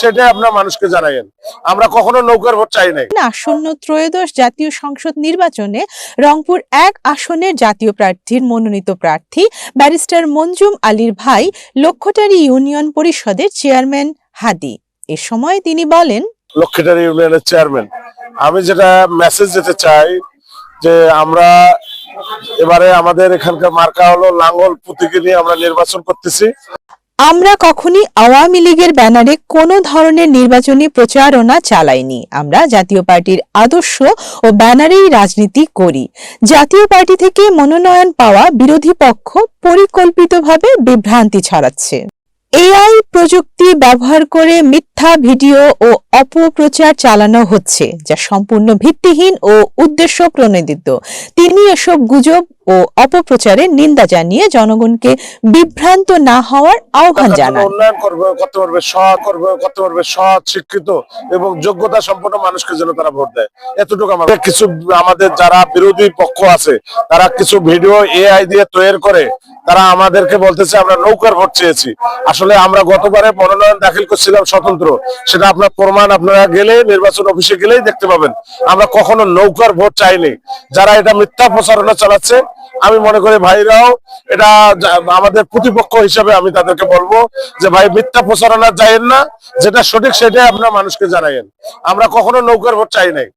সেটাই আপনার মানুষকে আমরা কখনো নৌকার ভোট চাই নাই। আসন্ন ত্রয়োদশ জাতীয় সংসদ নির্বাচনে রংপুর এক আসনের জাতীয় প্রার্থীর মনোনীত প্রার্থী ব্যারিস্টার মঞ্জুম আলীর ভাই লক্ষ্যটারি ইউনিয়ন পরিষদের চেয়ারম্যান হাদি। এ সময় তিনি বলেন লক্ষ্মীটারি ইউনিয়নের চেয়ারম্যান আমি যেটা মেসেজ দিতে চাই যে আমরা এবারে আমাদের এখানকার মার্কা হলো লাঙ্গল পুঁতিকে নিয়ে আমরা নির্বাচন করতেছি। আমরা কখনই আওয়ামী লীগের ব্যানারে কোনো ধরনের নির্বাচনী প্রচারণা চালাইনি। আমরা জাতীয় পার্টির আদর্শ ও ব্যানারেই রাজনীতি করি। জাতীয় পার্টি থেকে মনোনয়ন পাওয়া বিরোধী পক্ষ পরিকল্পিতভাবে বিভ্রান্তি ছড়াচ্ছে। এআই প্রযুক্তি ব্যবহার করে মিথ্যা ভিডিও ও অপপ্রচার চালানো হচ্ছে যা সম্পূর্ণ ভিত্তিহীন ও উদ্দেশ্য প্রণোদিত তিনি এসব গুজব ও অপপ্রচারের নিন্দা জানিয়ে জনগণকে বিভ্রান্ত না হওয়ার আহ্বান জানান। উন্নয়ন করবে করতে পারবে সৎ করবে করতে পারবে সৎ শিক্ষিত এবং যোগ্যতা সম্পন্ন মানুষকে যেন তারা ভোট দেয়? এতটুকু আমাদের কিছু আমাদের যারা বিরোধী পক্ষ আছে তারা কিছু ভিডিও এআই দিয়ে তৈরি করে তারা আমাদেরকে বলতেছে, আমরা নৌকার ভোট চেয়েছি। আসলে আমরা গতবারে মনোনয়ন দাখিল করছিলাম স্বতন্ত্র। সেটা আপনার প্রমাণ আপনারা গেলে, নির্বাচন অফিসে গেলেই দেখতে পাবেন। আমরা কখনো নৌকার ভোট চাইনি। যারা এটা মিথ্যা প্রচারণা চালাচ্ছে, আমি মনে করি ভাইরাও এটা আমাদের প্রতিপক্ষ হিসাবে আমি তাদেরকে বলব যে, ভাই, মিথ্যা প্রচারণা যাইয়েন না। যেটা সঠিক সেটাই আপনার মানুষকে জানাইন আমরা কখনো নৌকার ভোট চাই নাই।